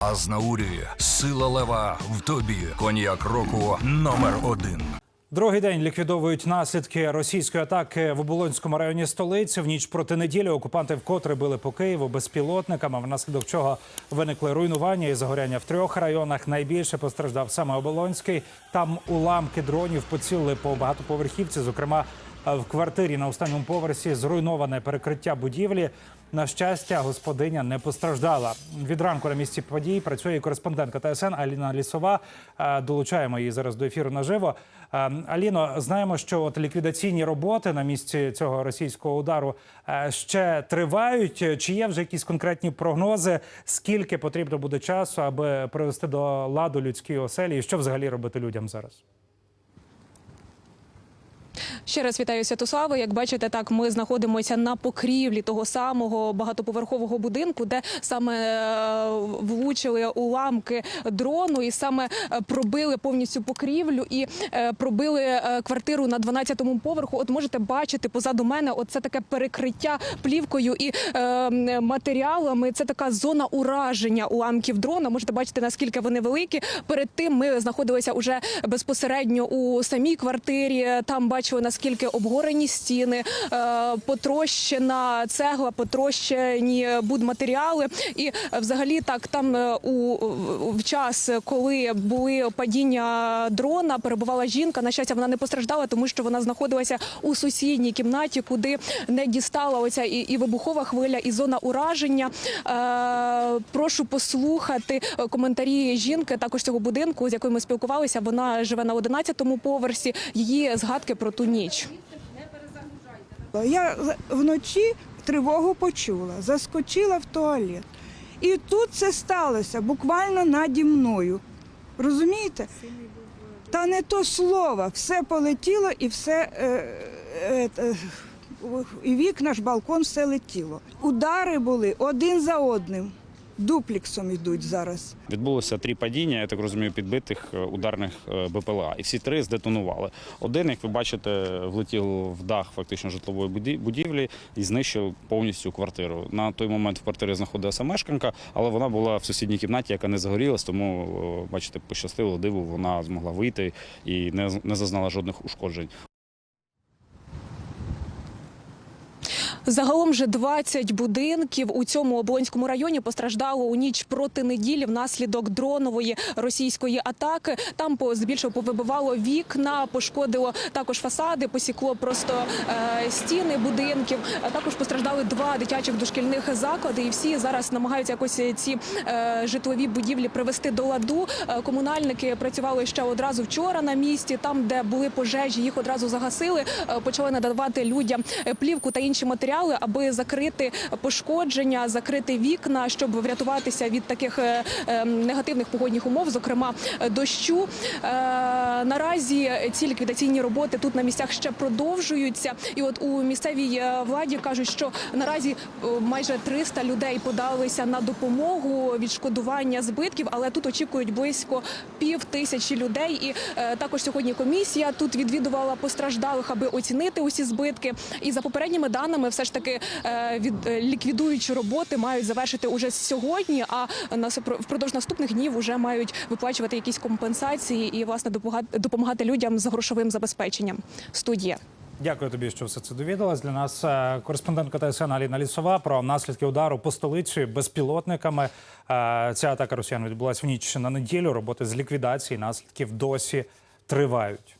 Азнаурі, сила лева в тобі. Коньяк року номер один. Другий день ліквідовують наслідки російської атаки в Оболонському районі столиці. В ніч проти неділі окупанти вкотре били по Києву безпілотниками, внаслідок чого виникли руйнування і загоряння в трьох районах. Найбільше постраждав саме Оболонський. Там уламки дронів поцілили по багатоповерхівці, зокрема в квартирі на останньому поверсі зруйноване перекриття будівлі. На щастя, господиня не постраждала. Від ранку на місці подій працює кореспондентка ТСН Аліна Лісова. Е, Долучаємо її зараз до ефіру наживо. Е, Аліно, знаємо, що от ліквідаційні роботи на місці цього російського удару е, ще тривають. Чи є вже якісь конкретні прогнози? Скільки потрібно буде часу, аби привести до ладу людські оселі? І що взагалі робити людям зараз? Ще раз вітаю Святослава. Як бачите, так ми знаходимося на покрівлі того самого багатоповерхового будинку, де саме е, влучили уламки дрону, і саме е, пробили повністю покрівлю і е, пробили квартиру на 12-му поверху. От можете бачити позаду мене, оце таке перекриття плівкою і матеріалами. Це така зона ураження уламків дрона. Можете бачити наскільки вони великі. Перед тим ми знаходилися уже безпосередньо у самій квартирі. Там бачили наскільки обгорені стіни, е, потрощена цегла, потрощені будматеріали. І взагалі так там е, у в час, коли були падіння дрона, перебувала жінка. На щастя, вона не постраждала, тому що вона знаходилася у сусідній кімнаті, куди не дістала оця і, і вибухова хвиля, і зона ураження. Е, прошу послухати е, коментарі жінки, також цього будинку, з якою ми спілкувалися. Вона живе на 11-му поверсі. Її згадки про ту ніч. Я вночі тривогу почула, заскочила в туалет. І тут це сталося буквально наді мною. Розумієте? Та не то слово, все полетіло і все. Е, е, е, і вікна ж, балкон, все летіло. Удари були один за одним. Дупліксом йдуть зараз. Відбулося три падіння, я так розумію, підбитих е, ударних е, БПЛА, і всі три здетонували. Один, як ви бачите, влетів в дах фактично житлової буді- будівлі і знищив повністю квартиру. На той момент в квартирі знаходилася мешканка, але вона була в сусідній кімнаті, яка не загорілась, тому е, бачите, пощастило диву, вона змогла вийти і не зазнала жодних ушкоджень. Загалом же 20 будинків у цьому оболонському районі постраждало у ніч проти неділі внаслідок дронової російської атаки. Там по здебільшого повибивало вікна, пошкодило також фасади, посікло просто е, стіни будинків. Також постраждали два дитячих дошкільних заклади, і всі зараз намагаються якось ці е, житлові будівлі привести до ладу. Е, комунальники працювали ще одразу вчора на місці. Там, де були пожежі, їх одразу загасили. Е, почали надавати людям плівку та інші матеріали, аби закрити пошкодження, закрити вікна, щоб врятуватися від таких е, е, негативних погодних умов, зокрема е, дощу. Наразі ці ліквідаційні роботи тут на місцях ще продовжуються. І от у місцевій владі кажуть, що наразі майже 300 людей подалися на допомогу відшкодування збитків, але тут очікують близько пів тисячі людей. І також сьогодні комісія тут відвідувала постраждалих, аби оцінити усі збитки. І за попередніми даними, все ж таки е, від е, ліквідуючі роботи мають завершити уже сьогодні. А на впродовж наступних днів вже мають виплачувати якісь компенсації і власне допомагати, людям з грошовим забезпеченням. Студія. Дякую тобі, що все це довідалась. Для нас е, кореспондентка ТСН Аліна Лісова про наслідки удару по столиці безпілотниками. Ця атака росіян відбулася в ніч на неділю. Роботи з ліквідації наслідків досі тривають.